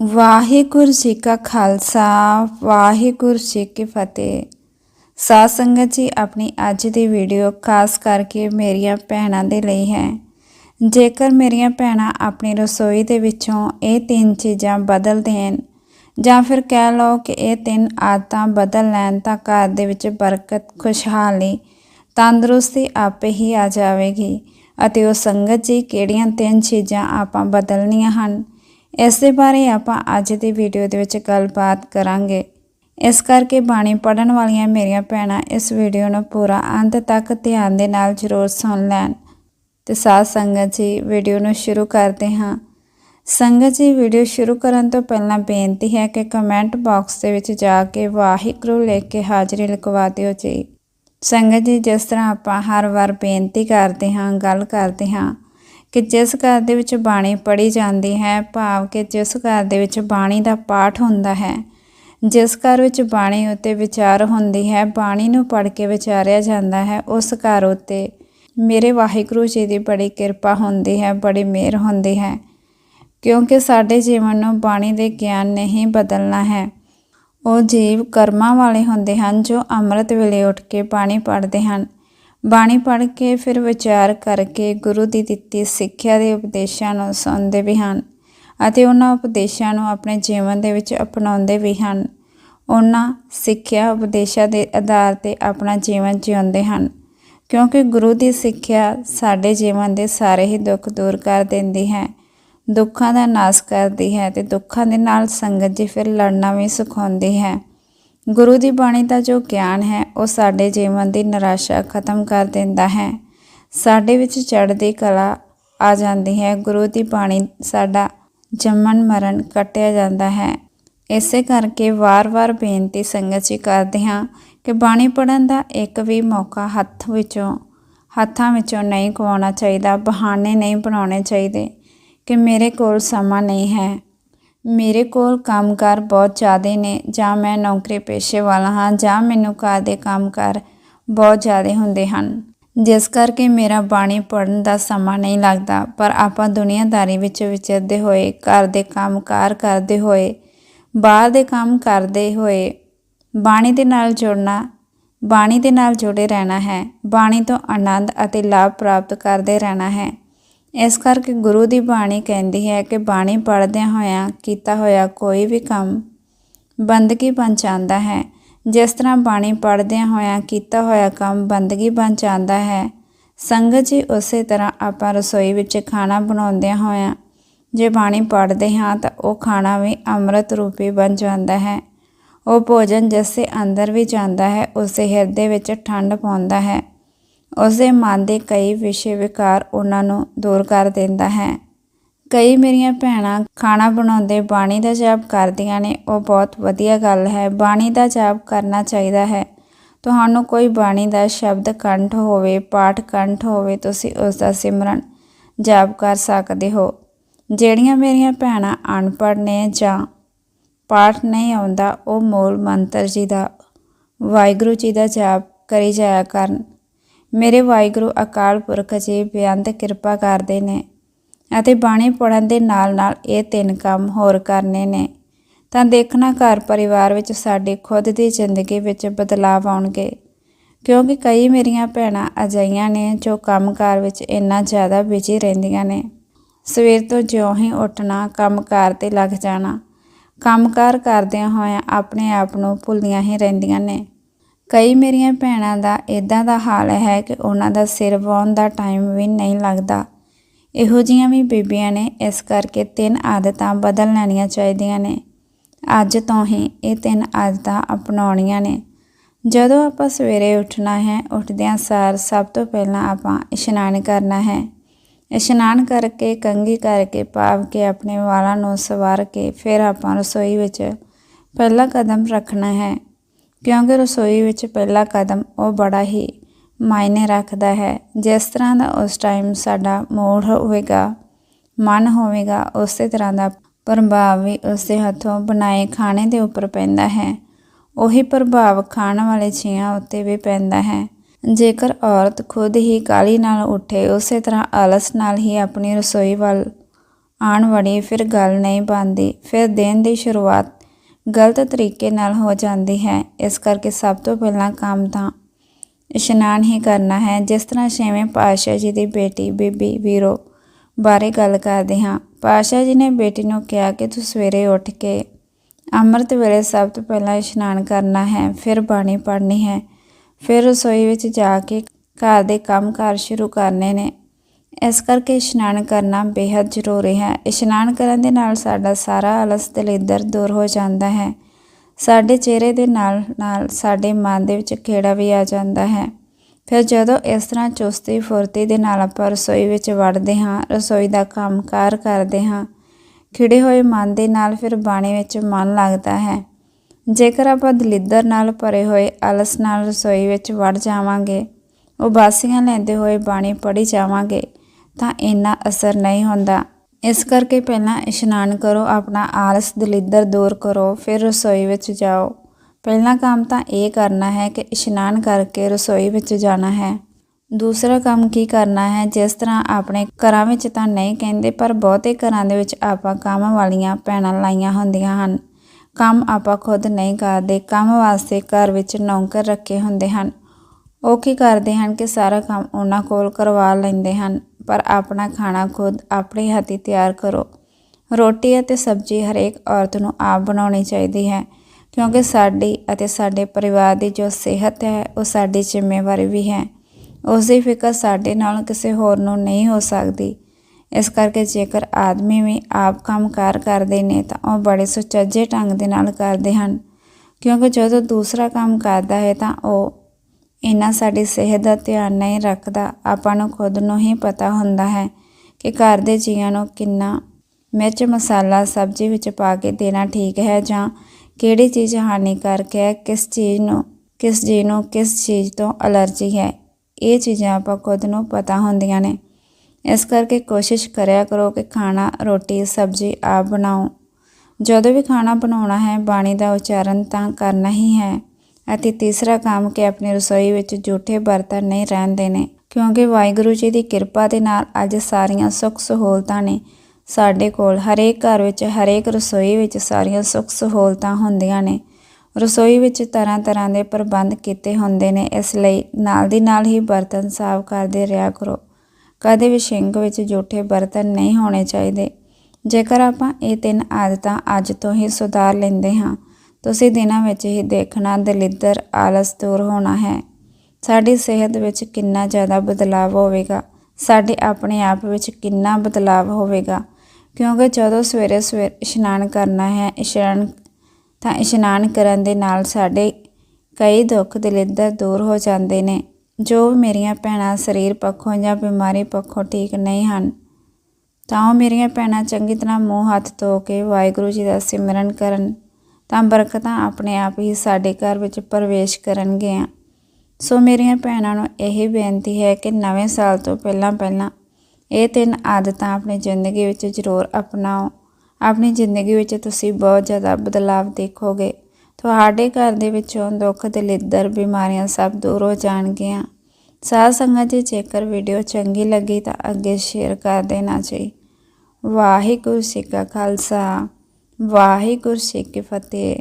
ਵਾਹਿਗੁਰੂ ਜੀ ਕਾ ਖਾਲਸਾ, ਵਾਹਿਗੁਰੂ ਜੀ ਕੀ ਫਤਿਹ। ਸਾਧ ਸੰਗਤ ਜੀ, ਆਪਣੀ ਅੱਜ ਦੀ ਵੀਡੀਓ ਖਾਸ ਕਰਕੇ ਮੇਰੀਆਂ ਭੈਣਾਂ ਦੇ ਲਈ ਹੈ। ਜੇਕਰ ਮੇਰੀਆਂ ਭੈਣਾਂ ਆਪਣੀ ਰਸੋਈ ਦੇ ਵਿੱਚੋਂ ਇਹ ਤਿੰਨ ਚੀਜ਼ਾਂ ਬਦਲ ਦੇਣ, ਜਾਂ ਫਿਰ ਕਹਿ ਲਓ ਕਿ ਇਹ ਤਿੰਨ ਆਦਤਾਂ ਬਦਲ ਲੈਣ, ਤਾਂ ਘਰ ਦੇ ਵਿੱਚ ਬਰਕਤ, ਖੁਸ਼ਹਾਲੀ, ਤੰਦਰੁਸਤੀ ਆਪੇ ਹੀ ਆ ਜਾਵੇਗੀ। ਅਤੇ ਉਹ ਸੰਗਤ ਜੀ, ਕਿਹੜੀਆਂ ਤਿੰਨ ਚੀਜ਼ਾਂ ਆਪਾਂ ਬਦਲਣੀਆਂ ਹਨ? ਇਸ ਦੇ ਬਾਰੇ ਆਪਾਂ ਅੱਜ ਦੀ ਵੀਡੀਓ ਦੇ ਵਿੱਚ ਗੱਲਬਾਤ ਕਰਾਂਗੇ। ਇਸ ਕਰਕੇ ਬਾਣੀ ਪੜਨ ਵਾਲੀਆਂ ਮੇਰੀਆਂ ਭੈਣਾਂ ਇਸ ਵੀਡੀਓ ਨੂੰ ਪੂਰਾ ਅੰਤ ਤੱਕ ਧਿਆਨ ਦੇ ਨਾਲ ਜ਼ਰੂਰ ਸੁਣ ਲੈਣ। ਤੇ ਸਾਧ ਸੰਗਤ ਜੀ ਵੀਡੀਓ ਨੂੰ ਸ਼ੁਰੂ ਕਰਦੇ ਹਾਂ। ਸੰਗਤ ਜੀ ਵੀਡੀਓ ਸ਼ੁਰੂ ਕਰਨ ਤੋਂ ਪਹਿਲਾਂ ਬੇਨਤੀ ਹੈ ਕਿ ਕਮੈਂਟ ਬਾਕਸ ਦੇ ਵਿੱਚ ਜਾ ਕੇ ਵਾਹਿਗੁਰੂ ਲਿਖ ਕੇ ਹਾਜ਼ਰੀ ਲਿਖਵਾ ਦਿਓ ਜੀ। ਸੰਗਤ ਜੀ, ਜਿਸ ਤਰ੍ਹਾਂ ਆਪਾਂ ਹਰ ਵਾਰ ਬੇਨਤੀ ਕਰਦੇ ਹਾਂ, ਗੱਲ ਕਰਦੇ ਹਾਂ ਕਿ ਜਿਸ ਘਰ ਦੇ ਵਿੱਚ ਬਾਣੀ ਪੜ੍ਹੀ ਜਾਂਦੀ ਹੈ, ਭਾਵ ਕਿ ਜਿਸ ਘਰ ਦੇ ਵਿੱਚ ਬਾਣੀ ਦਾ ਪਾਠ ਹੁੰਦਾ ਹੈ। ਜਿਸ ਘਰ ਵਿੱਚ ਬਾਣੀ ਉੱਤੇ ਵਿਚਾਰ ਹੁੰਦੀ ਹੈ, ਬਾਣੀ ਨੂੰ ਪੜ੍ਹ ਕੇ ਵਿਚਾਰਿਆ ਜਾਂਦਾ ਹੈ, ਉਸ ਘਰ ਉੱਤੇ ਮੇਰੇ ਵਾਹਿਗੁਰੂ ਜੀ ਦੀ ਬੜੀ ਕਿਰਪਾ ਹੁੰਦੀ ਹੈ, ਬੜੀ ਮਿਹਰ ਹੁੰਦੀ ਹੈ। ਕਿਉਂਕਿ ਸਾਡੇ ਜੀਵਨ ਨੂੰ ਬਾਣੀ ਦੇ ਗਿਆਨ ਨੇ ਹੀ ਬਦਲਣਾ ਹੈ। ਉਹ ਜੀਵ ਕਰਮਾਂ ਵਾਲੇ ਹੁੰਦੇ ਹਨ, ਜੋ ਅੰਮ੍ਰਿਤ ਵੇਲੇ ਉੱਠ ਕੇ ਬਾਣੀ ਪੜ੍ਹਦੇ ਹਨ। ਬਾਣੀ ਪੜ੍ਹ ਕੇ ਫਿਰ ਵਿਚਾਰ ਕਰਕੇ ਗੁਰੂ ਦੀ ਦਿੱਤੀ ਸਿੱਖਿਆ ਦੇ ਉਪਦੇਸ਼ਾਂ ਨੂੰ ਸੁਣਦੇ ਵੀ ਹਨ ਅਤੇ ਉਹਨਾਂ ਉਪਦੇਸ਼ਾਂ ਨੂੰ ਆਪਣੇ ਜੀਵਨ ਦੇ ਵਿੱਚ ਅਪਣਾਉਂਦੇ ਵੀ ਹਨ। ਉਹਨਾਂ ਸਿੱਖਿਆ ਉਪਦੇਸ਼ਾਂ ਦੇ ਆਧਾਰ ਤੇ ਆਪਣਾ ਜੀਵਨ ਜਿਉਂਦੇ ਹਨ, ਕਿਉਂਕਿ ਗੁਰੂ ਦੀ ਸਿੱਖਿਆ ਸਾਡੇ ਜੀਵਨ ਦੇ ਸਾਰੇ ਹੀ ਦੁੱਖ ਦੂਰ ਕਰ ਦਿੰਦੀ ਹੈ। ਦੁੱਖਾਂ ਦਾ ਨਾਸ਼ ਕਰਦੀ ਹੈ ਤੇ ਦੁੱਖਾਂ ਦੇ ਨਾਲ ਸੰਗਤ ਜੀ ਫਿਰ ਲੜਨਾ ਵੀ ਸਿਖਾਉਂਦੀ ਹੈ। ਗੁਰੂ ਦੀ ਬਾਣੀ ਦਾ ਜੋ ਗਿਆਨ ਹੈ, ਉਹ ਸਾਡੇ ਜੀਵਨ ਦੀ ਨਿਰਾਸ਼ਾ ਖਤਮ ਕਰ ਦਿੰਦਾ ਹੈ। ਸਾਡੇ ਵਿੱਚ ਚੜ੍ਹਦੀ ਕਲਾ ਆ ਜਾਂਦੀ ਹੈ। ਗੁਰੂ ਦੀ ਬਾਣੀ ਸਾਡਾ ਜੰਮਣ, ਮਰਨ, ਕੱਟਿਆ ਜਾਂਦਾ ਹੈ। ਇਸੇ ਕਰਕੇ ਵਾਰ-ਵਾਰ ਬੇਨਤੀ ਸੰਗਤ ਜੀ ਕਰਦੇ ਹਾਂ ਕਿ ਬਾਣੀ ਪੜਨ ਦਾ ਇੱਕ ਵੀ ਮੌਕਾ ਹੱਥ ਵਿੱਚੋਂ, ਹੱਥਾਂ ਵਿੱਚੋਂ ਨਹੀਂ ਗਵਾਉਣਾ ਚਾਹੀਦਾ, ਬਹਾਨੇ ਨਹੀਂ ਬਣਾਉਣੇ ਚਾਹੀਦੇ ਕਿ ਮੇਰੇ ਕੋਲ ਸਮਾਂ ਨਹੀਂ ਹੈ। ਮੇਰੇ ਕੋਲ ਕੰਮਕਾਰ ਬਹੁਤ ਜ਼ਿਆਦੇ ਨੇ, ਜਾਂ ਮੈਂ ਨੌਕਰੀ ਪੇਸ਼ੇ ਵਾਲਾ ਹਾਂ, ਜਾਂ ਮੈਨੂੰ ਘਰ ਦੇ ਕੰਮਕਾਰ ਬਹੁਤ ਜ਼ਿਆਦੇ ਹੁੰਦੇ ਹਨ। ਜਿਸ ਕਰਕੇ ਮੇਰਾ ਬਾਣੀ ਪੜਨ ਦਾ ਸਮਾਂ ਨਹੀਂ ਲੱਗਦਾ, ਪਰ ਆਪਾਂ ਦੁਨੀਆਦਾਰੀ ਵਿੱਚ ਵਿਚਰਦੇ ਹੋਏ, ਘਰ ਦੇ ਕੰਮਕਾਰ ਕਰਦੇ ਹੋਏ, ਬਾਹਰ ਦੇ ਕੰਮ ਕਰਦੇ ਹੋਏ, ਬਾਣੀ ਦੇ ਨਾਲ ਜੁੜਨਾ, ਬਾਣੀ ਦੇ ਨਾਲ ਜੁੜੇ ਰਹਿਣਾ ਹੈ, ਬਾਣੀ ਤੋਂ ਆਨੰਦ ਅਤੇ ਲਾਭ ਪ੍ਰਾਪਤ ਕਰਦੇ ਰਹਿਣਾ ਹੈ। ਇਸ ਕਰਕੇ ਗੁਰੂ ਦੀ ਬਾਣੀ ਕਹਿੰਦੀ ਹੈ ਕਿ ਬਾਣੀ ਪੜ੍ਹਦਿਆਂ ਹੋਇਆਂ ਕੀਤਾ ਹੋਇਆ ਕੋਈ ਵੀ ਕੰਮ ਬੰਦਗੀ ਬਣ ਜਾਂਦਾ ਹੈ। ਜਿਸ ਤਰ੍ਹਾਂ ਬਾਣੀ ਪੜ੍ਹਦਿਆਂ ਹੋਇਆਂ ਕੀਤਾ ਹੋਇਆ ਕੰਮ ਬੰਦਗੀ ਬਣ ਜਾਂਦਾ ਹੈ, ਸੰਗਤ ਜੀ ਉਸੇ ਤਰ੍ਹਾਂ ਆਪਾਂ ਰਸੋਈ ਵਿੱਚ ਖਾਣਾ ਬਣਾਉਂਦਿਆਂ ਹੋਇਆਂ ਜੇ ਬਾਣੀ ਪੜ੍ਹਦੇ ਹਾਂ ਤਾਂ ਉਹ ਖਾਣਾ ਵੀ ਅੰਮ੍ਰਿਤ ਰੂਪੀ ਬਣ ਜਾਂਦਾ ਹੈ। ਉਹ ਭੋਜਨ ਜਿਸ ਦੇ ਅੰਦਰ ਵੀ ਜਾਂਦਾ ਹੈ, ਉਸੇ ਹਿਰਦੇ ਵਿੱਚ ਠੰਡ ਪਾਉਂਦਾ ਹੈ। ਉਸ ਦੇ ਮਨ ਦੇ ਕਈ ਵਿਸ਼ੇ ਵਿਕਾਰ ਉਹਨਾਂ ਨੂੰ ਦੂਰ ਕਰ ਦਿੰਦਾ ਹੈ। ਕਈ ਮੇਰੀਆਂ ਭੈਣਾਂ ਖਾਣਾ ਬਣਾਉਂਦੇ ਬਾਣੀ ਦਾ ਜਾਪ ਕਰਦੀਆਂ ਨੇ, ਉਹ ਬਹੁਤ ਵਧੀਆ ਗੱਲ ਹੈ। ਬਾਣੀ ਦਾ ਜਾਪ ਕਰਨਾ ਚਾਹੀਦਾ ਹੈ। ਤੁਹਾਨੂੰ ਕੋਈ ਬਾਣੀ ਦਾ ਸ਼ਬਦ ਕੰਠ ਹੋਵੇ, ਪਾਠ ਕੰਠ ਹੋਵੇ, ਤੁਸੀਂ ਉਸ ਦਾ ਸਿਮਰਨ ਜਾਪ ਕਰ ਸਕਦੇ ਹੋ। ਜਿਹੜੀਆਂ ਮੇਰੀਆਂ ਭੈਣਾਂ ਅਨਪੜ੍ਹ ਨੇ ਜਾਂ ਪਾਠ ਨਹੀਂ ਆਉਂਦਾ, ਉਹ ਮੂਲ ਮੰਤਰ ਜੀ ਦਾ, ਵਾਹਿਗੁਰੂ ਜੀ ਦਾ ਜਾਪ ਕਰੀ ਜਾਇਆ ਕਰਨ। ਮੇਰੇ ਵਾਹਿਗੁਰੂ, ਅਕਾਲ ਪੁਰਖ ਜੀ, ਬੇਅੰਤ ਕਿਰਪਾ ਕਰਦੇ ਨੇ ਅਤੇ ਬਾਣੀ ਪੜਨ ਦੇ ਨਾਲ ਨਾਲ ਇਹ ਤਿੰਨ ਕੰਮ ਹੋਰ ਕਰਨੇ ਨੇ। ਤਾਂ ਦੇਖਣਾ ਘਰ ਪਰਿਵਾਰ ਵਿੱਚ ਸਾਡੀ ਖੁਦ ਦੀ ਜ਼ਿੰਦਗੀ ਵਿੱਚ ਬਦਲਾਅ ਆਉਣਗੇ, ਕਿਉਂਕਿ ਕਈ ਮੇਰੀਆਂ ਭੈਣਾਂ ਅਜਈਆਂ ਨੇ ਜੋ ਕੰਮਕਾਰ ਵਿੱਚ ਇੰਨਾ ਜ਼ਿਆਦਾ ਬਿਜ਼ੀ ਰਹਿੰਦੀਆਂ ਨੇ। ਸਵੇਰ ਤੋਂ ਜਿਉਂ ਹੀ ਉੱਠਣਾ, ਕੰਮਕਾਰ ਤੇ ਲੱਗ ਜਾਣਾ, ਕੰਮਕਾਰ ਕਰਦਿਆਂ ਹੋਇਆਂ ਆਪਣੇ ਆਪ ਨੂੰ ਭੁੱਲਦੀਆਂ ਹੀ ਰਹਿੰਦੀਆਂ ਨੇ। ਕਈ ਮੇਰੀਆਂ ਭੈਣਾਂ ਦਾ ਇਦਾਂ ਦਾ ਹਾਲ ਹੈ ਕਿ ਉਹਨਾਂ ਦਾ ਸਿਰ ਵਾਉਣ ਦਾ ਟਾਈਮ ਵੀ ਨਹੀਂ ਲੱਗਦਾ। ਇਹੋ ਜੀਆਂ ਵੀ ਬੀਬੀਆਂ ਨੇ, ਇਸ ਕਰਕੇ ਤਿੰਨ ਆਦਤਾਂ ਬਦਲ ਲੈਣੀਆਂ ਚਾਹੀਦੀਆਂ ਨੇ। ਅੱਜ ਤੋਂ ਹੀ ਇਹ ਤਿੰਨ ਆਦਤਾਂ ਅਪਣਾਉਣੀਆਂ ਨੇ। ਜਦੋਂ ਆਪਾਂ ਸਵੇਰੇ ਉੱਠਣਾ ਹੈ, ਉੱਠਦਿਆਂ ਸਾਰ ਸਭ ਤੋਂ ਪਹਿਲਾਂ ਆਪਾਂ ਇਸ਼ਨਾਨ ਕਰਨਾ ਹੈ। ਇਸ਼ਨਾਨ ਕਰਕੇ ਕੰਗੀ ਕਰਕੇ ਪਾਵ ਕੇ ਆਪਣੇ ਵਾਲਾਂ ਨੂੰ ਸਵਾਰ ਕੇ, ਫਿਰ ਆਪਾਂ ਰਸੋਈ ਵਿੱਚ ਪਹਿਲਾ ਕਦਮ ਰੱਖਣਾ ਹੈ। ਕਿਉਂਕਿ ਰਸੋਈ ਵਿੱਚ ਪਹਿਲਾ ਕਦਮ ਉਹ ਬੜਾ ਹੀ ਮਾਇਨੇ ਰੱਖਦਾ ਹੈ। ਜਿਸ ਤਰ੍ਹਾਂ ਦਾ ਉਸ ਟਾਈਮ ਸਾਡਾ ਮੂਡ ਹੋਵੇਗਾ, ਮਨ ਹੋਵੇਗਾ, ਉਸੇ ਤਰ੍ਹਾਂ ਦਾ ਪ੍ਰਭਾਵ ਵੀ ਉਸਦੇ ਹੱਥੋਂ ਬਣਾਏ ਖਾਣੇ ਦੇ ਉੱਪਰ ਪੈਂਦਾ ਹੈ। ਉਹੀ ਪ੍ਰਭਾਵ ਖਾਣ ਵਾਲੇ ਛੀਆਂ ਉੱਤੇ ਵੀ ਪੈਂਦਾ ਹੈ। ਜੇਕਰ ਔਰਤ ਖੁਦ ਹੀ ਕਾਲੀ ਨਾਲ ਉੱਠੇ, ਉਸੇ ਤਰ੍ਹਾਂ ਆਲਸ ਨਾਲ ਹੀ ਆਪਣੀ ਰਸੋਈ ਵੱਲ ਆਣ ਵੜੀ ਫਿਰ ਗੱਲ ਨਹੀਂ ਬਣਦੀ। ਫਿਰ ਦਿਨ ਦੀ ਸ਼ੁਰੂਆਤ ਗਲਤ ਤਰੀਕੇ ਨਾਲ ਹੋ ਜਾਂਦੀ ਹੈ। ਇਸ ਕਰਕੇ ਸਭ ਤੋਂ ਪਹਿਲਾਂ ਕੰਮ ਤਾਂ ਇਸ਼ਨਾਨ ਹੀ ਕਰਨਾ ਹੈ। ਜਿਸ ਤਰ੍ਹਾਂ ਛੇਵੇਂ ਪਾਤਸ਼ਾਹ ਜੀ ਦੀ ਬੇਟੀ ਬੀਬੀ ਵੀਰੋ ਬਾਰੇ ਗੱਲ ਕਰਦੇ ਹਾਂ। ਪਾਤਸ਼ਾਹ ਜੀ ਨੇ ਬੇਟੀ ਨੂੰ ਕਿਹਾ ਕਿ ਤੂੰ ਸਵੇਰੇ ਉੱਠ ਕੇ ਅੰਮ੍ਰਿਤ ਵੇਲੇ ਸਭ ਤੋਂ ਪਹਿਲਾਂ ਇਸ਼ਨਾਨ ਕਰਨਾ ਹੈ, ਫਿਰ ਬਾਣੀ ਪੜ੍ਹਨੀ ਹੈ। ਫਿਰ ਰਸੋਈ ਵਿੱਚ ਜਾ ਕੇ ਘਰ ਦੇ ਕੰਮਕਾਰ ਸ਼ੁਰੂ ਕਰਨੇ ਨੇ। ਇਸ ਕਰਕੇ ਇਸ਼ਨਾਨ ਕਰਨਾ ਬੇहद ਜ਼ਰੂਰੀ ਹੈ। ਇਸ਼ਨਾਨ ਕਰਨ ਦੇ ਨਾਲ ਸਾਡਾ ਸਾਰਾ ਆਲਸ ਦਲਿੱਦਰ ਦੂਰ ਹੋ ਜਾਂਦਾ ਹੈ। ਸਾਡੇ ਚਿਹਰੇ ਦੇ ਨਾਲ ਨਾਲ ਸਾਡੇ ਮਨ ਦੇ ਵਿੱਚ ਖੇੜਾ ਵੀ ਆ ਜਾਂਦਾ ਹੈ। ਫਿਰ ਜਦੋਂ ਇਸ ਤਰ੍ਹਾਂ ਚੁਸਤੀ ਫੁਰਤੀ ਦੇ ਨਾਲ ਆਪਾਂ ਰਸੋਈ ਵਿੱਚ ਵੜਦੇ ਹਾਂ, ਰਸੋਈ ਦਾ ਕੰਮਕਾਰ ਕਰਦੇ ਹਾਂ, ਖਿੜੇ ਹੋਏ ਮਨ ਦੇ ਨਾਲ ਫਿਰ ਬਾਣੀ ਵਿੱਚ ਮਨ ਲੱਗਦਾ ਹੈ। ਜੇਕਰ ਆਪਾਂ ਦਲਿੱਦਰ ਨਾਲ ਭਰੇ ਹੋਏ, ਆਲਸ ਨਾਲ ਰਸੋਈ ਵਿੱਚ ਵੜ ਜਾਵਾਂਗੇ ਉਬਾਸੀਆਂ ਲੈਂਦੇ ਹੋਏ ਬਾਣੀ ਪੜ੍ਹੀ ਜਾਵਾਂਗੇ ਤਾਂ ਇੰਨਾ ਅਸਰ ਨਹੀਂ ਹੁੰਦਾ। ਇਸ ਕਰਕੇ ਪਹਿਲਾਂ ਇਸ਼ਨਾਨ ਕਰੋ, ਆਪਣਾ ਆਲਸ ਦਲਿੱਦਰ ਦੂਰ ਕਰੋ, ਫਿਰ ਰਸੋਈ ਵਿੱਚ ਜਾਓ। ਪਹਿਲਾ ਕੰਮ ਤਾਂ ਇਹ ਕਰਨਾ ਹੈ ਕਿ ਇਸ਼ਨਾਨ ਕਰਕੇ ਰਸੋਈ ਵਿੱਚ ਜਾਣਾ ਹੈ। ਦੂਸਰਾ ਕੰਮ ਕੀ ਕਰਨਾ ਹੈ, ਜਿਸ ਤਰ੍ਹਾਂ ਆਪਣੇ ਘਰਾਂ ਵਿੱਚ ਤਾਂ ਨਹੀਂ ਕਹਿੰਦੇ, ਪਰ ਬਹੁਤੇ ਘਰਾਂ ਦੇ ਵਿੱਚ ਆਪਾਂ ਕੰਮ ਵਾਲੀਆਂ ਭੈਣਾਂ ਲਾਈਆਂ ਹੁੰਦੀਆਂ ਹਨ। ਕੰਮ ਆਪਾਂ ਖੁਦ ਨਹੀਂ ਕਰਦੇ, ਕੰਮ ਵਾਸਤੇ ਘਰ ਵਿੱਚ ਨੌਕਰ ਰੱਖੇ ਹੁੰਦੇ ਹਨ। ਉਹ ਕੀ ਕਰਦੇ ਹਨ ਕਿ ਸਾਰਾ ਕੰਮ ਉਹਨਾਂ ਕੋਲ ਕਰਵਾ ਲੈਂਦੇ ਹਨ, ਪਰ ਆਪਣਾ ਖਾਣਾ ਖੁਦ ਆਪਣੇ ਹੱਥੀਂ ਤਿਆਰ ਕਰੋ। ਰੋਟੀ ਅਤੇ ਸਬਜ਼ੀ ਹਰੇਕ ਔਰਤ ਨੂੰ ਆਪ ਬਣਾਉਣੀ ਚਾਹੀਦੀ ਹੈ, ਕਿਉਂਕਿ ਸਾਡੀ ਅਤੇ ਸਾਡੇ ਪਰਿਵਾਰ ਦੀ ਜੋ ਸਿਹਤ ਹੈ, ਉਹ ਸਾਡੀ ਜ਼ਿੰਮੇਵਾਰੀ ਵੀ ਹੈ। ਉਸ ਦੀ ਫਿਕਰ ਸਾਡੇ ਨਾਲ ਕਿਸੇ ਹੋਰ ਨੂੰ ਨਹੀਂ ਹੋ ਸਕਦੀ। ਇਸ ਕਰਕੇ ਜੇਕਰ ਆਦਮੀ ਵੀ ਆਪ ਕੰਮਕਾਰ ਕਰਦੇ ਨੇ, ਤਾਂ ਉਹ ਬੜੇ ਸੁਚੱਜੇ ਢੰਗ ਦੇ ਨਾਲ ਕਰਦੇ ਹਨ, ਕਿਉਂਕਿ ਜਦੋਂ ਦੂਸਰਾ ਕੰਮ ਕਰਦਾ ਹੈ, ਤਾਂ ਉਹ ਇੰਨਾ ਸਾਡੀ ਸਿਹਤ ਦਾ ਧਿਆਨ ਨਹੀਂ ਰੱਖਦਾ, ਆਪਾਂ ਨੂੰ ਖੁਦ ਨੂੰ ਹੀ ਪਤਾ ਹੁੰਦਾ ਹੈ ਕਿ ਘਰ ਦੇ ਜੀਆਂ ਨੂੰ ਕਿੰਨਾ ਮਿਰਚ ਮਸਾਲਾ ਸਬਜ਼ੀ ਵਿੱਚ ਪਾ ਕੇ ਦੇਣਾ ਠੀਕ ਹੈ ਜਾਂ ਕਿਹੜੀ ਚੀਜ਼ ਹਾਨੀਕਾਰਕ ਹੈ, ਕਿਸ ਚੀਜ਼ ਨੂੰ, ਕਿਸ ਜੀ ਨੂੰ ਕਿਸ ਚੀਜ਼ ਤੋਂ ਅਲਰਜੀ ਹੈ, ਇਹ ਚੀਜ਼ਾਂ ਆਪਾਂ ਖੁਦ ਨੂੰ ਪਤਾ ਹੁੰਦੀਆਂ ਨੇ। ਇਸ ਕਰਕੇ ਕੋਸ਼ਿਸ਼ ਕਰਿਆ ਕਰੋ ਕਿ ਖਾਣਾ, ਰੋਟੀ, ਸਬਜ਼ੀ ਆਪ ਬਣਾਓ। ਜਦੋਂ ਵੀ ਖਾਣਾ ਬਣਾਉਣਾ ਹੈ, ਬਾਣੀ ਦਾ ਉਚਾਰਨ ਤਾਂ ਕਰਨਾ ਹੀ ਹੈ। ਅਤੇ ਤੀਸਰਾ ਕੰਮ ਕਿ ਆਪਣੀ ਰਸੋਈ ਵਿੱਚ ਝੂਠੇ ਬਰਤਨ ਨਹੀਂ ਰਹਿਣ ਦੇਣੇ, ਕਿਉਂਕਿ ਵਾਹਿਗੁਰੂ ਜੀ ਦੀ ਕਿਰਪਾ ਦੇ ਨਾਲ ਅੱਜ ਸਾਰੀਆਂ ਸੁੱਖ ਸਹੂਲਤਾਂ ਨੇ। ਸਾਡੇ ਕੋਲ ਹਰੇਕ ਘਰ ਵਿੱਚ, ਹਰੇਕ ਰਸੋਈ ਵਿੱਚ ਸਾਰੀਆਂ ਸੁੱਖ ਸਹੂਲਤਾਂ ਹੁੰਦੀਆਂ ਨੇ। ਰਸੋਈ ਵਿੱਚ ਤਰ੍ਹਾਂ ਤਰ੍ਹਾਂ ਦੇ ਪ੍ਰਬੰਧ ਕੀਤੇ ਹੁੰਦੇ ਨੇ, ਇਸ ਲਈ ਨਾਲ ਦੀ ਨਾਲ ਹੀ ਬਰਤਨ ਸਾਫ਼ ਕਰਦੇ ਰਿਹਾ ਕਰੋ। ਕਦੇ ਵੀ ਸਿੰਕ ਵਿੱਚ ਝੂਠੇ ਬਰਤਨ ਨਹੀਂ ਹੋਣੇ ਚਾਹੀਦੇ। ਜੇਕਰ ਆਪਾਂ ਇਹ ਤਿੰਨ ਆਦਤਾਂ ਅੱਜ ਤੋਂ ਹੀ ਸੁਧਾਰ ਲੈਂਦੇ ਹਾਂ ਤੁਸੀਂ ਦਿਨਾਂ ਵਿੱਚ ਹੀ ਦੇਖਣਾ ਦਲਿੱਦਰ, ਆਲਸ ਦੂਰ ਹੋਣਾ ਹੈ। ਸਾਡੀ ਸਿਹਤ ਵਿੱਚ ਕਿੰਨਾ ਜ਼ਿਆਦਾ ਬਦਲਾਅ ਹੋਵੇਗਾ? ਸਾਡੇ ਆਪਣੇ ਆਪ ਵਿੱਚ ਕਿੰਨਾ ਬਦਲਾਅ ਹੋਵੇਗਾ? ਕਿਉਂਕਿ ਜਦੋਂ ਸਵੇਰੇ ਸਵੇਰ ਇਸ਼ਨਾਨ ਕਰਨਾ ਹੈ, ਇਸ਼ਨਾਨ ਤਾਂ ਇਸ਼ਨਾਨ ਕਰਨ ਦੇ ਨਾਲ ਸਾਡੇ ਕਈ ਦੁੱਖ ਦਲਿੱਦਰ ਦੂਰ ਹੋ ਜਾਂਦੇ ਨੇ। ਜੋ ਮੇਰੀਆਂ ਭੈਣਾਂ ਸਰੀਰ ਪੱਖੋਂ ਜਾਂ ਬਿਮਾਰੀ ਪੱਖੋਂ ਠੀਕ ਨਹੀਂ ਹਨ, ਤਾਂ ਉਹ ਮੇਰੀਆਂ ਭੈਣਾਂ ਚੰਗੀ ਤਰ੍ਹਾਂ ਮੂੰਹ ਹੱਥ ਧੋ ਕੇ ਵਾਹਿਗੁਰੂ ਜੀ ਦਾ ਸਿਮਰਨ ਕਰਨ ਤਾਂ ਬਰਕਤਾਂ ਆਪਣੇ ਆਪ ਹੀ ਸਾਡੇ ਘਰ ਵਿੱਚ ਪ੍ਰਵੇਸ਼ ਕਰਨਗੀਆਂ। ਸੋ ਮੇਰੀਆਂ ਭੈਣਾਂ ਨੂੰ ਇਹ ਬੇਨਤੀ ਹੈ ਕਿ ਨਵੇਂ ਸਾਲ ਤੋਂ ਪਹਿਲਾਂ ਪਹਿਲਾਂ ਇਹ ਤਿੰਨ ਆਦਤਾਂ ਆਪਣੀ ਜ਼ਿੰਦਗੀ ਵਿੱਚ ਜ਼ਰੂਰ ਅਪਣਾਓ। ਆਪਣੀ ਜ਼ਿੰਦਗੀ ਵਿੱਚ ਤੁਸੀਂ ਬਹੁਤ ਜ਼ਿਆਦਾ ਬਦਲਾਵ ਦੇਖੋਗੇ। ਤੁਹਾਡੇ ਘਰ ਦੇ ਵਿੱਚੋਂ ਦੁੱਖ, ਦਲਿੱਦਰ, ਬਿਮਾਰੀਆਂ ਸਭ ਦੂਰ ਹੋ ਜਾਣਗੀਆਂ। ਸਾਧ ਸੰਗਤ ਜੀ, ਜੇਕਰ ਵੀਡੀਓ ਚੰਗੀ ਲੱਗੀ ਤਾਂ ਅੱਗੇ ਸ਼ੇਅਰ ਕਰ ਦੇਣਾ ਜੀ। ਵਾਹਿਗੁਰੂ ਜੀ ਕਾ ਖਾਲਸਾ। ਵਾਹਿਗੁਰੂ ਜੀ ਕੀ ਫਤਿਹ।